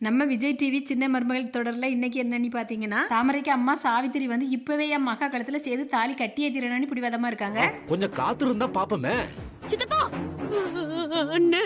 நம்ம விஜய் டிவி சின்ன மருமகள் தொடர்ல இன்னைக்கு என்னன்னு பாத்தீங்கன்னா தாமரைக்கு அம்மா சாவித்திரி வந்து இப்பவே என் மகா கழுத்துல சேர்த்து தாலி கட்டியே தீரணும்னு பிடிவாதமா இருக்காங்க. கொஞ்சம் காத்திருந்தா பாப்போமே. சித்தப்பா! அண்ணே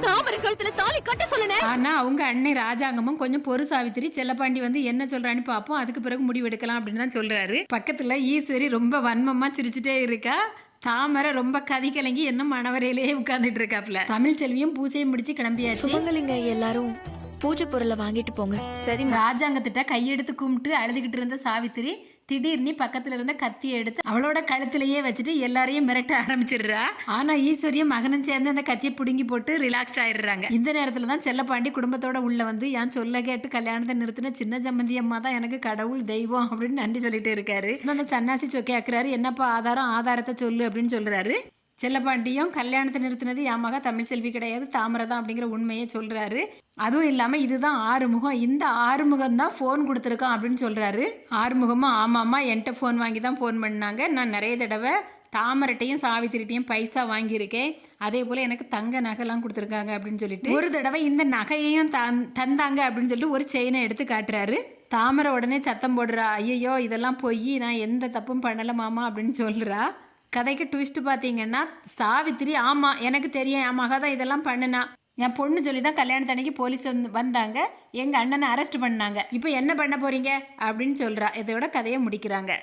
தாமரை கழுத்துல தாலி கட்ட சொல்லுனே ஆனா அவங்க அன்னை ராஜாங்கமும் கொஞ்சம் பொறு சாவித்திரி செல்லப்பாண்டி வந்து என்ன சொல்றான்னு பாப்போம். அதுக்கு பிறகு முடிவு எடுக்கலாம் அப்படின்னு தான் சொல்றாரு. பக்கத்துல ஈஸ்வரி ரொம்ப வன்மமா சிரிச்சுட்டே இருக்கா. தாமரை ரொம்ப கதி கலங்கி என்ன மணவரையிலேயே உட்கார்ந்துட்டு இருக்காப்ல தமிழ் செல்வியும் பூஜையை முடிச்சு கிளம்பியாச்சு. சுமங்கலிங்க எல்லாரும். பூஜை பொருளை வாங்கிட்டு போங்க. சரி ராஜாங்கத்திட்ட கையெடுத்து கும்பிட்டு அழுதுகிட்டு இருந்த சாவித்திரி திடீர்னு பக்கத்துல இருந்த கத்தியை எடுத்து அவளோட கழுத்திலேயே வச்சுட்டு எல்லாரையும் மிரட்ட ஆரம்பிச்சிடுறா. ஆனா ஈஸ்வரியும் மகனும் சேர்ந்து அந்த கத்தியை புடுங்கி போட்டு ரிலாக்ஸ் ஆயிடுறாங்க. இந்த நேரத்துல தான் செல்லப்பாண்டி குடும்பத்தோட உள்ள வந்து ஏன் சொல்ல கேட்டு கல்யாணத்தை நிறுத்தின சின்ன ஜம்மந்தி அம்மா தான் எனக்கு கடவுள் தெய்வம் அப்படின்னு நன்றி சொல்லிட்டு இருக்காரு. அந்த சன்னாசி சொக்கையாக்குறாரு என்னப்பா ஆதாரம்? ஆதாரத்தை சொல்லு அப்படின்னு சொல்றாரு. செல்லப்பாண்டியும் கல்யாணத்தை நிறுத்தினது யாமாக மகா தமிழ் செல்வி கிடையாது. தாமரை தான் அப்படிங்கிற உண்மையை சொல்கிறாரு அதுவும் இல்லாமல் இதுதான் ஆறுமுகம். இந்த ஆறுமுகம் தான் ஃபோன் கொடுத்துருக்கான் அப்படின்னு சொல்கிறாரு ஆறுமுகமாக ஆமாம்மா என்கிட்ட ஃபோன் வாங்கி தான் ஃபோன் பண்ணாங்க. நான் நிறைய தடவை தாமரட்டையும் சாவித்திரிட்டையும் பைசா வாங்கியிருக்கேன். அதே போல் எனக்கு தங்க நகைலாம் கொடுத்துருக்காங்க அப்படின்னு சொல்லிட்டு ஒரு தடவை இந்த நகையையும் தந் தந்தாங்க அப்படின்னு சொல்லிட்டு ஒரு செயினை எடுத்து காட்டுறாரு. தாமரை உடனே சத்தம் போடுறா. ஐயோ இதெல்லாம் பொய். நான் எந்த தப்பும் பண்ணலை மாமா அப்படின்னு சொல்கிறா கதைக்கு ட்விஸ்ட் பார்த்தீங்கன்னா சாவித்திரி ஆமாம் எனக்கு தெரியும் என் மகா தான் இதெல்லாம் பண்ணுனா. என் பொண்ணு சொல்லி தான் கல்யாணத்தன்னைக்கு போலீஸ் வந்து வந்தாங்க. எங்கள் அண்ணனை அரெஸ்ட் பண்ணாங்க. இப்போ என்ன பண்ண போகிறீங்க அப்படின்னு சொல்கிறா இதோட கதையை முடிக்கிறாங்க.